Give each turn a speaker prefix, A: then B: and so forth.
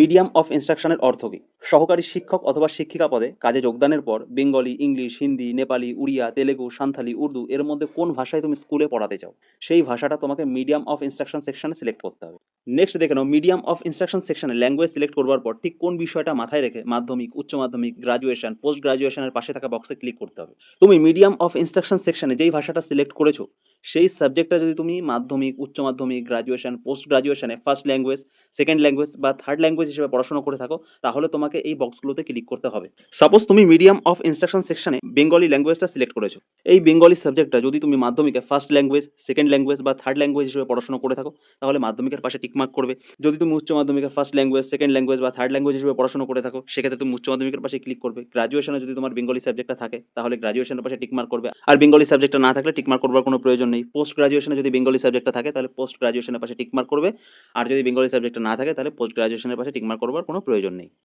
A: Medium of ইনস্ট্রাকশনের অর্থ কী? সহকারী শিক্ষক অথবা শিক্ষিকা পদে কাজে যোগদানের পর বেঙ্গলি, ইংলিশ, হিন্দি, নেপালি, উড়িয়া, তেলেগু, সান্থালি, উর্দু এর মধ্যে কোন ভাষায় তুমি স্কুলে পড়াতে চাও? সেই ভাষাটা তোমাকে মিডিয়াম অফ ইনস্ট্রাকশন সেকশনে সিলেক্ট করতে হবে। নেক্সট দেখে নাও মিডিয়াম অফ ইনস্ট্রাকশন সেকশনে ল্যাঙ্গুয়েজ সিলেক্ট করবার পর ঠিক কোন বিষয়টা মাথায় রেখে মাধ্যমিক, উচ্চ মাধ্যমিক গ্রাজুয়েশন পোস্ট গ্রাজুয়েশনের পাশে থাকা বক্সে ক্লিক করতে হবে। তুমি মিডিয়াম অফ ইনস্ট্রাকশন সেকশনে যেই ভাষাটা সিলেক্ট করেছ, সেই সাবজেক্টটা যদি তুমি মাধ্যমিক, উচ্চ মাধ্যমিক গ্রাজুয়েশন পোস্ট গ্রাজুয়েশনে ফার্স্ট ল্যাঙ্গুয়েজ সেকেন্ড ল্যাঙ্গুয়েজ বা থার্ড ল্যাঙ্গুয়েজ হিসেবে পড়াশোনা করে থাকো, তাহলে তোমাকে এই বক্সগুলোতে ক্লিক করতে হবে। সাপোজ তুমি মিডিয়াম অফ ইনস্ট্রাকশন সেকশনে বেঙ্গলি ল্যাঙ্গুয়েজটা সিলেক্ট করেছ। এই বেঙ্গলি সাবজেক্টটা যদি তুমি মাধ্যমিকে ফার্স্ট ল্যাঙ্গুয়েজ সেকেন্ড ল্যাঙ্গুয়েজ বা থার্ড ল্যাঙ্গুয়েজ হিসেবে পড়াশোনা করে থাকো, তাহলে মাধ্যমিকের পাশে টিকমার্ক করবে। যদি তুমি উচ্চ মাধ্যমিকে ফার্স্ট ল্যাঙ্গুয়েজ সেকেন্ড ল্যাঙ্গুয়েজ বা থার্ড ল্যাঙ্গুয়েজ হিসেবে পড়াশোনা করে থাকো, সেক্ষেত্রে তুমি উচ্চ মাধ্যমিকের পাশে ক্লিক করবে। গ্রাজুয়েশনে যদি তোমার বেঙ্গলি সাবজেক্টটা থাকে, তাহলে গ্রাজুয়েশনের পাশে টিকমার্ক করবে। আর বেঙ্গলি সাবজেক্টটা না থাকলে টিকমার্ক করবার কোনো প্রয়োজন নেই। পোস্ট গ্রাজুয়েশনে যদি বেঙ্গলি সাবজেক্টটা থাকে, তাহলে পোস্ট গ্রাজুয়েশনের পাশে টিকমার্ক করবে। আর যদি বেঙ্গলি সাবজেক্টটা না থাকে, তাহলে পোস্ট গ্রাজুয়েশনের পাশে টিকমার্ক করবার কোনো প্রয়োজন নেই।